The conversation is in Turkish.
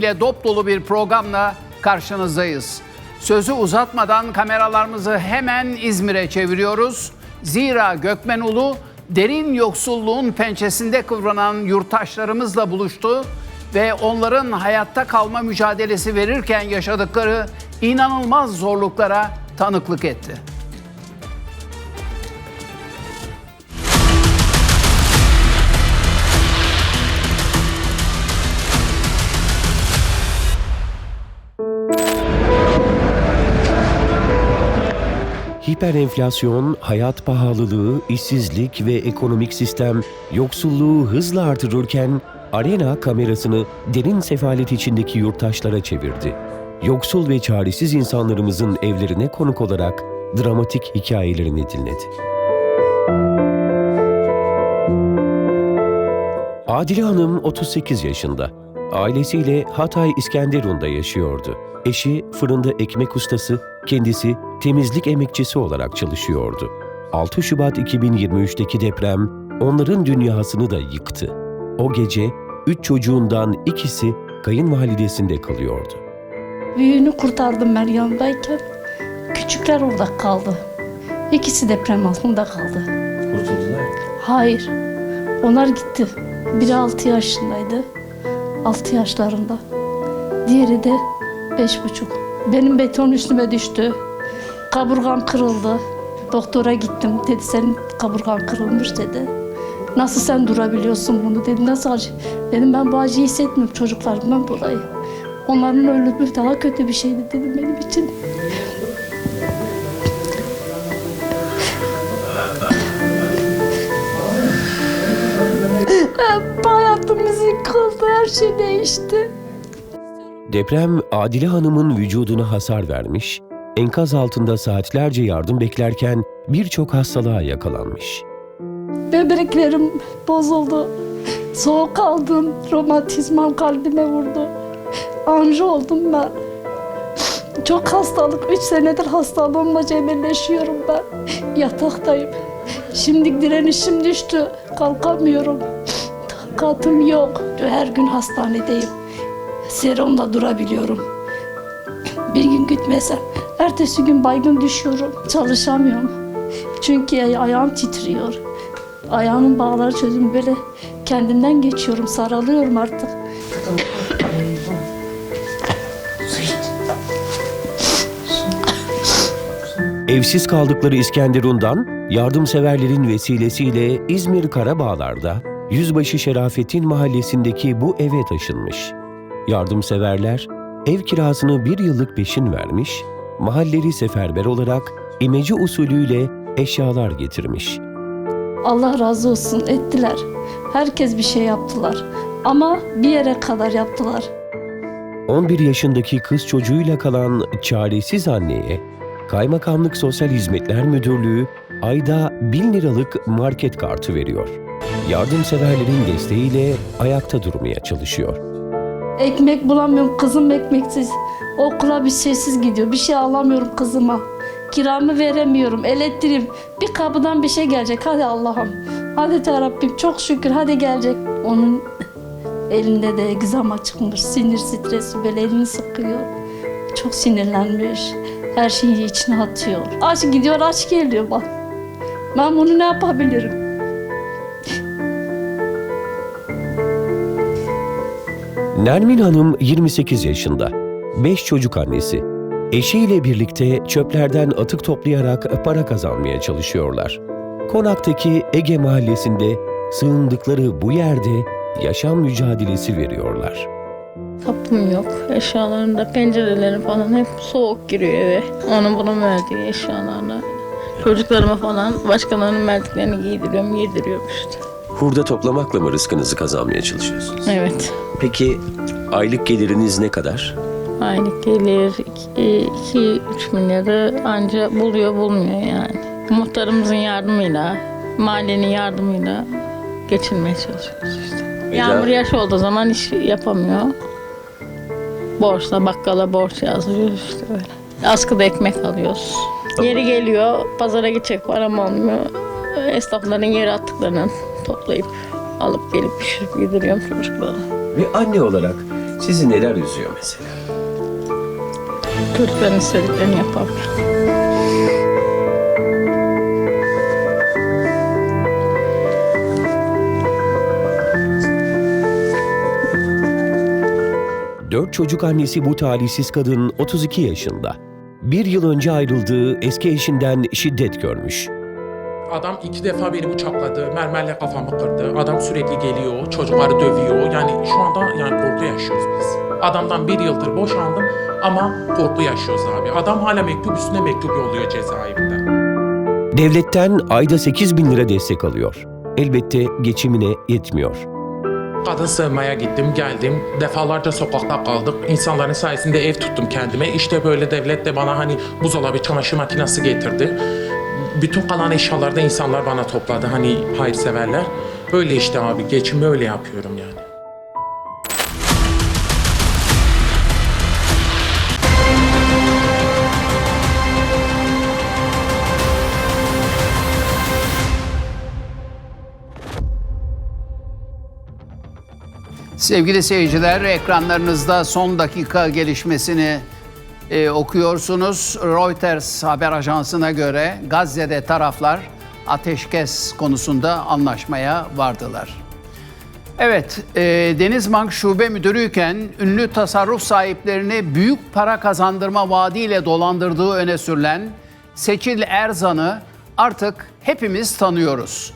ile dop dolu bir programla karşınızdayız. Sözü uzatmadan kameralarımızı hemen İzmir'e çeviriyoruz. Zira Gökmen Ulu derin yoksulluğun pençesinde kıvranan yurttaşlarımızla buluştu ve onların hayatta kalma mücadelesi verirken yaşadıkları inanılmaz zorluklara tanıklık etti. Hiperenflasyon, hayat pahalılığı, işsizlik ve ekonomik sistem yoksulluğu hızla artırırken arena kamerasını derin sefalet içindeki yurttaşlara çevirdi. Yoksul ve çaresiz insanlarımızın evlerine konuk olarak dramatik hikayelerini dinledi. Adile Hanım 38 yaşında. Ailesiyle Hatay İskenderun'da yaşıyordu. Eşi fırında ekmek ustası, kendisi temizlik emekçisi olarak çalışıyordu. 6 Şubat 2023'teki deprem onların dünyasını da yıktı. O gece üç çocuğundan ikisi kayınvalidesinde kalıyordu. Büyüğünü kurtardım ben yanındayken. Küçükler orada kaldı. İkisi deprem altında kaldı. Kurtuldular. Hayır. Onlar gitti. Biri 6 yaşındaydı. 6 yaşlarında. Diğeri de beş buçuk. Benim beton üstüme düştü. Kaburgam kırıldı. Doktora gittim. Dedi senin kaburgan kırılmış dedi. Nasıl sen durabiliyorsun bunu dedi. Nasıl acı? Dedim ben bu acıyı hissetmiyorum çocuklarımdan dolayı. Onların ölümü daha kötü bir şeydi dedim benim için. Her şey değişti. Deprem Adile Hanım'ın vücuduna hasar vermiş, enkaz altında saatlerce yardım beklerken birçok hastalığa yakalanmış. Böbreklerim bozuldu. Soğuk aldım, romatizmam kalbime vurdu. Anji oldum ben. Çok hastalık, üç senedir hastalığımla cebelleşiyorum ben. Yataktayım. Şimdi direnişim düştü, kalkamıyorum. Takatım yok, her gün hastanedeyim. Serumda durabiliyorum. Bir gün gitmesem, ertesi gün baygın düşüyorum. Çalışamıyorum. Çünkü ay- ayağım titriyor. Ayağımın bağları çözüm böyle kendimden geçiyorum, saralıyorum artık. Evsiz kaldıkları İskenderun'dan yardımseverlerin vesilesiyle İzmir Karabağlar'da Yüzbaşı Şerafettin mahallesindeki bu eve taşınmış. Yardımseverler ev kirasını bir yıllık peşin vermiş, mahalleri seferber olarak imece usulüyle eşyalar getirmiş. Allah razı olsun ettiler. Herkes bir şey yaptılar. Ama bir yere kadar yaptılar. 11 yaşındaki kız çocuğuyla kalan çaresiz anneye Kaymakamlık Sosyal Hizmetler Müdürlüğü ayda 1000 liralık market kartı veriyor. Yardımseverlerin desteğiyle ayakta durmaya çalışıyor. Ekmek bulamıyorum, kızım ekmeksiz. Okula bir şeysiz gidiyor. Bir şey alamıyorum kızıma. Kiramı veremiyorum, elektriğim. Bir kapıdan bir şey gelecek. Hadi Allah'ım. Hadi ya Rabbim çok şükür hadi gelecek. Onun elinde de egzama çıkmış. Sinir stresi böyle elini sıkıyor. Çok sinirlenmiş. Her şeyi içine atıyor. Aç gidiyor, aç geliyor bak. Ben bunu ne yapabilirim? Nermin Hanım 28 yaşında. 5 çocuk annesi. Eşiyle birlikte çöplerden atık toplayarak para kazanmaya çalışıyorlar. Konak'taki Ege Mahallesi'nde sığındıkları bu yerde yaşam mücadelesi veriyorlar. Kapım yok. Eşyalarımda pencereleri falan hep soğuk giriyor eve. Onun bunun verdiği eşyalarla. Çocuklarıma falan başkalarının verdiklerini giydiriyorum, giydiriyorum işte. Hurda toplamakla mı rızkınızı kazanmaya çalışıyorsunuz? Evet. Peki aylık geliriniz ne kadar? Aylık gelir 2-3 milyarı anca buluyor bulmuyor yani. Muhtarımızın yardımıyla, mahallenin yardımıyla geçinmeye çalışıyoruz işte. Yağmur yaş olduğu zaman iş yapamıyor. Borçla bakkala borç yazıyor işte böyle. Askıda ekmek alıyoruz. Yeri geliyor, pazara gidecek param olmuyor. Esnafların yere attıklarını toplayıp alıp gelip pişirip yediriyorum çocuklara. Ve anne olarak Sizi neler üzüyor mesela? Çocukların istediklerini yapamıyor. Dört çocuk annesi bu talihsiz kadın 32 yaşında. Bir yıl önce ayrıldığı eski eşinden şiddet görmüş. Adam iki defa beni bıçakladı, mermerle kafamı kırdı. Adam sürekli geliyor, çocukları dövüyor. Yani şu anda yani korku yaşıyoruz biz. Adamdan bir yıldır boşandım ama korku yaşıyoruz abi. Adam hala mektup üstüne mektup yolluyor cezaevinde. Devletten ayda 8 bin lira destek alıyor. Elbette geçimine yetmiyor. Kadın sığınmaya gittim, geldim. Defalarca sokakta kaldık. İnsanların sayesinde ev tuttum kendime. İşte böyle devlet de bana hani buzdolabı, çamaşır makinesi getirdi. Bütün kalan eşyaları da insanlar bana topladı. Hani hayırseverler. Öyle işte abi, geçimi öyle yapıyorum yani. Sevgili seyirciler, ekranlarınızda son dakika gelişmesini e, okuyorsunuz. Reuters haber ajansına göre Gazze'de taraflar ateşkes konusunda anlaşmaya vardılar. Evet, e, Denizbank Şube Müdürüyken ünlü tasarruf sahiplerini büyük para kazandırma vaadiyle dolandırdığı öne sürülen Seçil Erzan'ı artık hepimiz tanıyoruz.